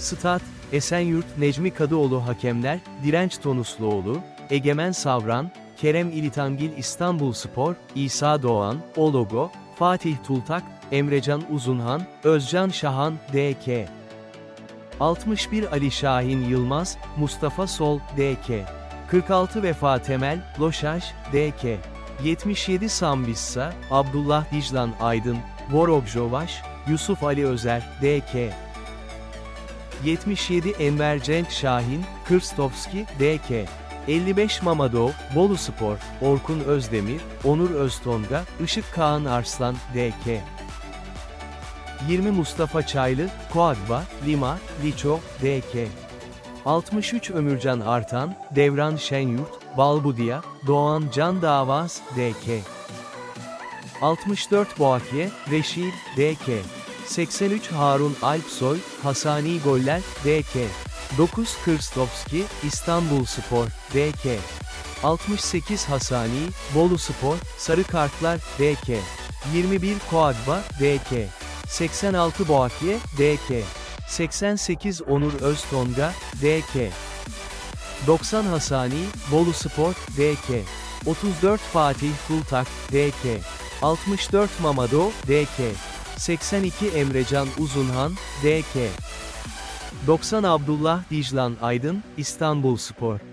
Stat, Esenyurt Necmi Kadıoğlu Hakemler, Direnç Tonusluoğlu, Egemen Savran, Kerem İlitangil İstanbul Spor, İsa Doğan, Ologo, Fatih Tultak, Emrecan Uzunhan, Özcan Şahan, DK. 61 Ali Şahin Yılmaz, Mustafa Sol, DK. 46 Vefa Temel, Loşaj, DK. 77 Sambissa, Abdullah Diclan Aydın, Vorobjovaş, Yusuf Ali Özer, DK. 77 Enver Cenk Şahin, Kırstovski, DK. 55 Mamadov, Bolu Spor, Orkun Özdemir, Onur Öztonga, Işık Kaan Arslan, DK. 20 Mustafa Çaylı, Koagba, Lima, Liço, DK. 63 Ömürcan Artan, Devran Şenyurt, Balbudiya, Doğan Can Davaz, DK. 64 Boakye, Reşit, DK. 83 Harun Alpsoy, Hasani Goller, DK. 9 Kırstovski, İstanbul Spor, DK. 68 Hasani, Bolu Spor, Sarı Kartlar, DK. 21 Koagba, DK. 86 Boakye, DK. 88 Onur Öztonga, DK. 90 Hasani, Bolu Spor, DK. 34 Fatih Tultak, DK. 64 Mamado, DK. 82 Emrecan Uzunhan, DK. 90 Abdullah Diclan Aydın, İstanbul Spor.